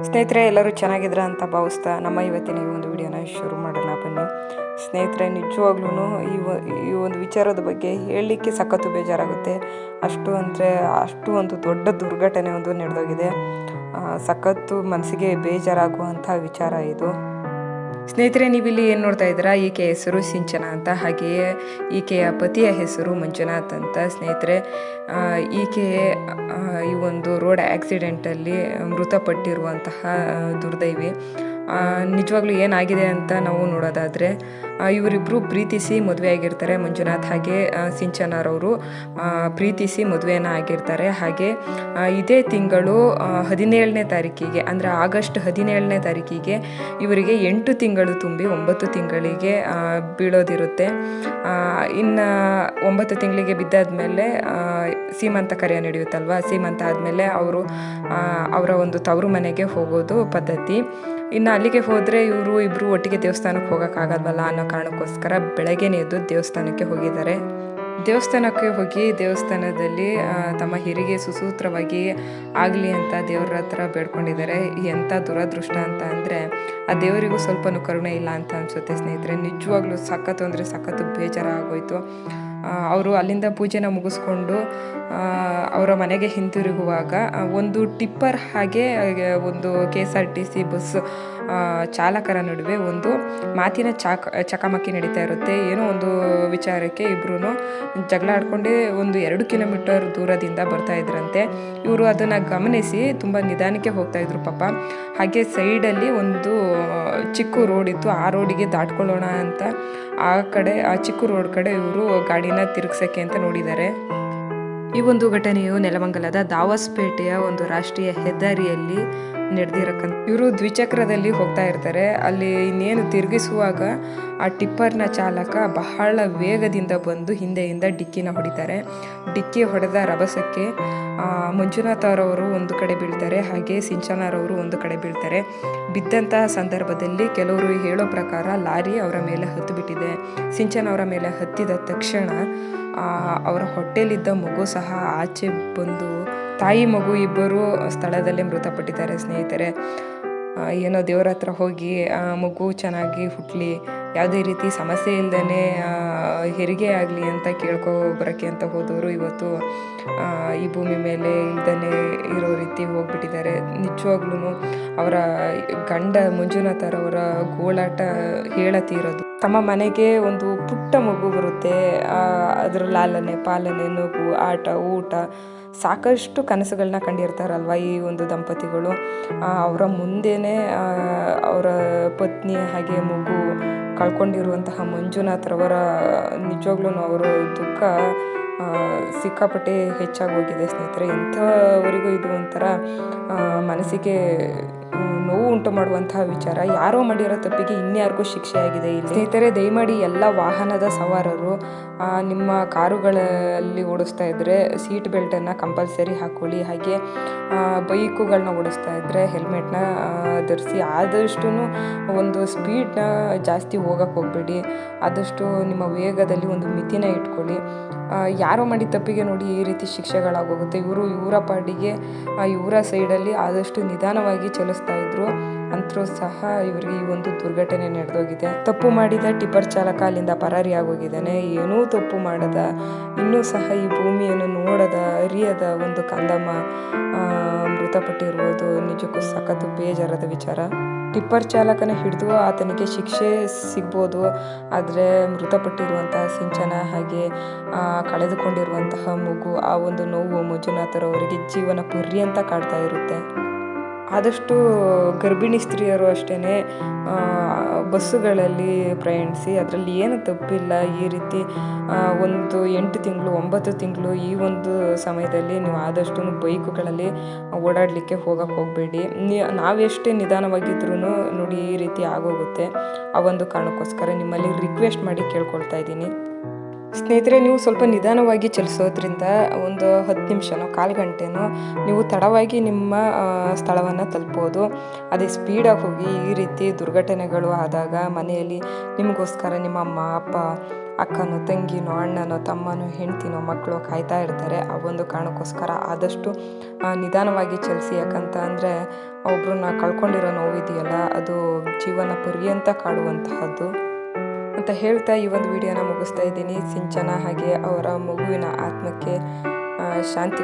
ಸ್ನೇಹಿತರೆ, ಎಲ್ಲರೂ ಚೆನ್ನಾಗಿದ್ರ ಅಂತ ಭಾವಿಸ್ತಾ ನಮ್ಮ ಇವತ್ತಿನ ಈ ಒಂದು ವಿಡಿಯೋನ ಶುರು ಮಾಡೋಣ ಬನ್ನಿ. ಸ್ನೇಹಿತರೆ ನಿಜವಾಗ್ಲೂ ಈ ಈ ಒಂದು ವಿಚಾರದ ಬಗ್ಗೆ ಹೇಳಲಿಕ್ಕೆ ಸಖತ್ತು ಬೇಜಾರಾಗುತ್ತೆ. ಅಷ್ಟು ಅಂದರೆ, ಅಷ್ಟು ಒಂದು ದೊಡ್ಡ ದುರ್ಘಟನೆ ಒಂದು ನಡೆದೋಗಿದೆ. ಸಖತ್ತು ಮನಸ್ಸಿಗೆ ಬೇಜಾರಾಗುವಂಥ ವಿಚಾರ ಇದು. ಸ್ನೇಹಿತರೆ, ನೀವಿಲ್ಲಿ ಏನು ನೋಡ್ತಾ ಇದ್ದೀರಾ? ಈಕೆಯ ಹೆಸರು ಸಿಂಚನ ಅಂತ. ಹಾಗೆಯೇ ಈಕೆಯ ಪತಿಯ ಹೆಸರು ಮಂಜುನಾಥ್ ಅಂತ ಸ್ನೇಹಿತರೆ. ಈಕೆ ಈ ಒಂದು ರೋಡ್ ಆ್ಯಕ್ಸಿಡೆಂಟಲ್ಲಿ ಮೃತಪಟ್ಟಿರುವಂತಹ ದುರ್ದೈವಿ. ನಿಜವಾಗ್ಲೂ ಏನಾಗಿದೆ ಅಂತ ನಾವು ನೋಡೋದಾದರೆ ಇವರಿಬ್ಬರು ಪ್ರೀತಿಸಿ ಮದುವೆ ಆಗಿರ್ತಾರೆ ಮಂಜುನಾಥ್ ಹಾಗೆ ಸಿಂಚನಾರವರು ಪ್ರೀತಿಸಿ ಮದುವೆನ ಆಗಿರ್ತಾರೆ. ಹಾಗೆ ಇದೇ ತಿಂಗಳು ಹದಿನೇಳನೇ ತಾರೀಕಿಗೆ, ಅಂದರೆ ಆಗಸ್ಟ್ ಹದಿನೇಳನೇ ತಾರೀಕಿಗೆ ಇವರಿಗೆ ಎಂಟು ತಿಂಗಳು ತುಂಬಿ, ಒಂಬತ್ತು ತಿಂಗಳಿಗೆ ಬೀಳೋದಿರುತ್ತೆ. ಇನ್ನು ಒಂಬತ್ತು ತಿಂಗಳಿಗೆ ಬಿದ್ದಾದಮೇಲೆ ಸೀಮಂತ ಕಾರ್ಯ ನಡೆಯುತ್ತಲ್ವ? ಸೀಮಂತ ಆದಮೇಲೆ ಅವರು ಅವರ ಒಂದು ತವರು ಮನೆಗೆ ಹೋಗೋದು ಪದ್ಧತಿ. ಇನ್ನು ಅಲ್ಲಿಗೆ ಹೋದರೆ ಇವರು ಇಬ್ಬರು ಒಟ್ಟಿಗೆ ದೇವಸ್ಥಾನಕ್ಕೆ ಹೋಗೋಕ್ಕಾಗಲ್ವಲ್ಲ ಅನ್ನೋ ಕಾರಣಕ್ಕೋಸ್ಕರ ಬೆಳಗ್ಗೆನೇ ಎದ್ದು ದೇವಸ್ಥಾನಕ್ಕೆ ಹೋಗಿದ್ದಾರೆ. ದೇವಸ್ಥಾನಕ್ಕೆ ಹೋಗಿ ದೇವಸ್ಥಾನದಲ್ಲಿ ತಮ್ಮ ಹಿರಿಗೆ ಸುಸೂತ್ರವಾಗಿ ಆಗಲಿ ಅಂತ ದೇವರ ಹತ್ರ ಬೇಡ್ಕೊಂಡಿದ್ದಾರೆ. ಎಂಥ ದುರದೃಷ್ಟ ಅಂತ ಅಂದರೆ, ಆ ದೇವರಿಗೂ ಸ್ವಲ್ಪನೂ ಕರುಣೆ ಇಲ್ಲ ಅಂತ ಅನಿಸುತ್ತೆ ಸ್ನೇಹಿತರೆ. ನಿಜವಾಗ್ಲೂ ಸಖತ್ತು ಅಂದರೆ ಸಖತ್ತು ಬೇಜಾರಾಗೋಯ್ತು. ಅವರು ಅಲ್ಲಿಂದ ಪೂಜೆನ ಮುಗಿಸ್ಕೊಂಡು ಅವರ ಮನೆಗೆ ಹಿಂತಿರುಗುವಾಗ ಒಂದು ಟಿಪ್ಪರ್ ಹಾಗೆ ಒಂದು K S R T C bus ಚಾಲಕರ ನಡುವೆ ಒಂದು ಮಾತಿನ ಚಾಕ, ಚಕಮಕಿ ನಡೀತಾ ಇರುತ್ತೆ. ಏನೋ ಒಂದು ವಿಚಾರಕ್ಕೆ ಇಬ್ಬರೂ ಜಗಳ ಆಡ್ಕೊಂಡೇ ಒಂದು ಎರಡು ಕಿಲೋಮೀಟರ್ ದೂರದಿಂದ ಬರ್ತಾ ಇದ್ರಂತೆ. ಇವರು ಅದನ್ನು ಗಮನಿಸಿ ತುಂಬ ನಿಧಾನಕ್ಕೆ ಹೋಗ್ತಾ ಇದ್ರು ಪಾಪ. ಹಾಗೆ ಸೈಡಲ್ಲಿ ಒಂದು ಚಿಕ್ಕ ರೋಡ್ ಇತ್ತು, ಆ ರೋಡಿಗೆ ದಾಟ್ಕೊಳ್ಳೋಣ ಅಂತ. ಆ ಕಡೆ, ಆ ಚಿಕ್ಕ ರೋಡ್ ಕಡೆ ಇವರು ಗಾಡಿನ ತಿರುಗ್ಸಕ್ಕೆ ಅಂತ ನೋಡಿದ್ದಾರೆ. ಈ ಒಂದು ಘಟನೆಯು ನೆಲಮಂಗಲದ ದಾವಸ್ಪೇಟೆಯ ಒಂದು ರಾಷ್ಟ್ರೀಯ ಹೆದ್ದಾರಿಯಲ್ಲಿ ನಡೆದಿರಕ್ಕಂತ. ಇವರು ದ್ವಿಚಕ್ರದಲ್ಲಿ ಹೋಗ್ತಾ ಇರ್ತಾರೆ. ಅಲ್ಲಿ ಇನ್ನೇನು ತಿರುಗಿಸುವಾಗ ಆ ಟಿಪ್ಪರ್ನ ಚಾಲಕ ಬಹಳ ವೇಗದಿಂದ ಬಂದು ಹಿಂದೆಯಿಂದ ಡಿಕ್ಕಿನ ಹೊಡಿತಾರೆ. ಡಿಕ್ಕಿ ಹೊಡೆದ ರಭಸಕ್ಕೆ ಮಂಜುನಾಥ ಅವರವರು ಒಂದು ಕಡೆ ಬೀಳ್ತಾರೆ, ಹಾಗೆ ಸಿಂಚನರವರು ಒಂದು ಕಡೆ ಬೀಳ್ತಾರೆ. ಬಿದ್ದಂತಹ ಸಂದರ್ಭದಲ್ಲಿ ಕೆಲವರು ಹೇಳೋ ಪ್ರಕಾರ ಲಾರಿ ಅವರ ಮೇಲೆ ಹತ್ತು ಬಿಟ್ಟಿದೆ ಸಿಂಚನ ಅವರ ಮೇಲೆ ಹತ್ತಿದ ತಕ್ಷಣ ಅವರ ಹೊಟ್ಟೆಲಿದ್ದ ಮಗು ಸಹ ಆಚೆ ಬಂದು ತಾಯಿ ಮಗು ಇಬ್ಬರು ಸ್ಥಳದಲ್ಲೇ ಮೃತಪಟ್ಟಿದ್ದಾರೆ ಸ್ನೇಹಿತರೆ. ಏನೋ ದೇವರ ಹತ್ರ ಹೋಗಿ ಮಗು ಚೆನ್ನಾಗಿ ಹುಟ್ಟಲಿ ಯಾವುದೇ ರೀತಿ ಸಮಸ್ಯೆ ಇಲ್ಲದೇ ಹೆರಿಗೆ ಆಗಲಿ ಅಂತ ಕೇಳ್ಕೊ ಬರೋಕ್ಕೆ ಅಂತ ಹೋದವರು ಇವತ್ತು ಈ ಭೂಮಿ ಮೇಲೆ ಇಲ್ದೇ ಇರೋ ರೀತಿ ಹೋಗ್ಬಿಟ್ಟಿದ್ದಾರೆ. ನಿಜವಾಗ್ಲೂ ಅವರ ಗಂಡ ಮಂಜುನಾಥರವರ ಗೋಳಾಟ ಹೇಳತ್ತಿರೋದು ತಮ್ಮ ಮನೆಗೆ ಒಂದು ಪುಟ್ಟ ಮಗು ಬರುತ್ತೆ. ಅದರ ಲಾಲನೆ, ಪಾಲನೆ, ನಗು, ಆಟ, ಊಟ ಸಾಕಷ್ಟು ಕನಸುಗಳನ್ನ ಕಂಡಿರ್ತಾರಲ್ವ ಈ ಒಂದು ದಂಪತಿಗಳು. ಅವರ ಮುಂದೆನೇ ಅವರ ಪತ್ನಿ ಹಾಗೆ ಮಗು ಕಳ್ಕೊಂಡಿರುವಂತಹ ಮಂಜುನಾಥ್ರವರ ನಿಜವಾಗ್ಲೂ ಅವರು ದುಃಖ ಸಿಕ್ಕಾಪಟ್ಟೆ ಹೆಚ್ಚಾಗಿ ಹೋಗಿದೆ ಸ್ನೇಹಿತರೆ. ಎಂಥವರಿಗೂ ಇದು ಒಂಥರ ಮನಸ್ಸಿಗೆ ನೋವು ಉಂಟು ಮಾಡುವಂತಹ ವಿಚಾರ. ಯಾರೋ ಮಾಡಿರೋ ತಪ್ಪಿಗೆ ಇನ್ಯಾರಿಗೂ ಶಿಕ್ಷೆ ಆಗಿದೆ ಇಲ್ಲಿ. ಸ್ನೇಹಿತರೆ, ದಯಮಾಡಿ ಎಲ್ಲ ವಾಹನದ ಸವಾರರು ನಿಮ್ಮ ಕಾರುಗಳಲ್ಲಿ ಓಡಿಸ್ತಾ ಇದ್ದರೆ ಸೀಟ್ ಬೆಲ್ಟನ್ನು ಕಂಪಲ್ಸರಿ ಹಾಕ್ಕೊಳ್ಳಿ ಹಾಗೆ ಬೈಕುಗಳನ್ನ ಓಡಿಸ್ತಾ ಇದ್ದರೆ ಹೆಲ್ಮೆಟ್ನ ಧರಿಸಿ ಆದಷ್ಟು ಒಂದು ಸ್ಪೀಡ್ನ ಜಾಸ್ತಿ ಹೋಗಕ್ಕೆ ಹೋಗಬೇಡಿ. ಆದಷ್ಟು ನಿಮ್ಮ ವೇಗದಲ್ಲಿ ಒಂದು ಮಿತಿನ ಇಟ್ಕೊಳ್ಳಿ. ಯಾರೋ ಮಾಡಿ ತಪ್ಪಿಗೆ ನೋಡಿ ಈ ರೀತಿ ಶಿಕ್ಷೆಗಳಾಗೋಗುತ್ತೆ. ಇವರು ಇವರ ಪಾಡಿಗೆ ಇವರ ಸೈಡಲ್ಲಿ ಆದಷ್ಟು ನಿಧಾನವಾಗಿ ಚಲಿಸ್ತಾ ಇದ್ರು. ಅಂತರೂ ಸಹ ಇವರಿಗೆ ಈ ಒಂದು ದುರ್ಘಟನೆ ನಡೆದೋಗಿದೆ. ತಪ್ಪು ಮಾಡಿದ ಟಿಪ್ಪರ್ ಚಾಲಕ ಅಲ್ಲಿಂದ ಪರಾರಿ ಆಗೋಗಿದ್ದಾನೆ. ಏನೂ ತಪ್ಪು ಮಾಡದ, ಇನ್ನೂ ಸಹ ಈ ಭೂಮಿಯನ್ನು ನೋಡದ, ಅರಿಯದ ಒಂದು ಕಂದಮ್ಮ ಮೃತಪಟ್ಟಿರುವುದು ನಿಜಕ್ಕೂ ಸಖತ್ತು ಬೇಜಾರದ ವಿಚಾರ. ಟಿಪ್ಪರ್ ಚಾಲಕನ ಹಿಡಿದು ಆತನಿಗೆ ಶಿಕ್ಷೆ ಸಿಗ್ಬೋದು, ಆದರೆ ಮೃತಪಟ್ಟಿರುವಂತಹ ಸಿಂಚನ ಹಾಗೆ ಕಳೆದುಕೊಂಡಿರುವಂತಹ ಮಗು, ಆ ಒಂದು ನೋವು ಮಂಜುನಾಥರವರಿಗೆ ಜೀವನ ಪರ್ಯಂತ ಕಾಡ್ತಾ ಇರುತ್ತೆ. ಆದಷ್ಟು ಗರ್ಭಿಣಿ ಸ್ತ್ರೀಯರು ಅಷ್ಟೇ ಬಸ್ಸುಗಳಲ್ಲಿ ಪ್ರಯಾಣಿಸಿ ಅದರಲ್ಲಿ ಏನು ತಪ್ಪಿಲ್ಲ. ಈ ರೀತಿ ಒಂದು ಎಂಟು ತಿಂಗಳು, ಒಂಬತ್ತು ತಿಂಗಳು ಈ ಒಂದು ಸಮಯದಲ್ಲಿ ನೀವು ಆದಷ್ಟು ಬೈಕುಗಳಲ್ಲಿ ಓಡಾಡಲಿಕ್ಕೆ ಹೋಗಕ್ಕೆ ಹೋಗಬೇಡಿ. ನಾವೆಷ್ಟೇ ನಿಧಾನವಾಗಿದ್ರೂ ನೋಡಿ ಈ ರೀತಿ ಆಗೋಗುತ್ತೆ. ಆ ಒಂದು ಕಾರಣಕ್ಕೋಸ್ಕರ ನಿಮ್ಮಲ್ಲಿ ರಿಕ್ವೆಸ್ಟ್ ಮಾಡಿ ಕೇಳ್ಕೊಳ್ತಾ ಇದ್ದೀನಿ. ಸ್ನೇಹಿತರೆ, ನೀವು ಸ್ವಲ್ಪ ನಿಧಾನವಾಗಿ ಚಲಿಸೋದ್ರಿಂದ ಒಂದು ಹತ್ತು ನಿಮಿಷನೋ, ಕಾಲು ಗಂಟೆನೋ ನೀವು ತಡವಾಗಿ ನಿಮ್ಮ ಸ್ಥಳವನ್ನು ತಲುಪೋದು. ಅದೇ ಸ್ಪೀಡಾಗಿ ಹೋಗಿ ಈ ರೀತಿ ದುರ್ಘಟನೆಗಳು ಆದಾಗ ಮನೆಯಲ್ಲಿ ನಿಮಗೋಸ್ಕರ ನಿಮ್ಮ ಅಮ್ಮ, ಅಪ್ಪ, ಅಕ್ಕನೋ, ತಂಗಿನೋ, ಅಣ್ಣನೋ, ತಮ್ಮನೋ, ಹೆಂಡ್ತಿನೋ, ಮಕ್ಕಳು ಕಾಯ್ತಾ ಇರ್ತಾರೆ. ಆ ಒಂದು ಕಾರಣಕ್ಕೋಸ್ಕರ ಆದಷ್ಟು ನಿಧಾನವಾಗಿ ಚಲಿಸಿ. ಯಾಕಂತ ಅಂದರೆ ಒಬ್ಬರನ್ನ ಕಳ್ಕೊಂಡಿರೋ ನೋವಿದೆಯಲ್ಲ, ಅದು ಜೀವನ ಪರ್ಯಂತ ಕಾಡುವಂತಹದ್ದು. ಅಂತ ಹೇಳ್ತಾ ಈ ಒಂದು ವಿಡಿಯೋನ ಮುಗಿಸ್ತಾ ಇದ್ದೀನಿ. ಸಿಂಚನ ಹಾಗೆ ಅವರ ಮಗುವಿನ ಆತ್ಮಕ್ಕೆ ಶಾಂತಿ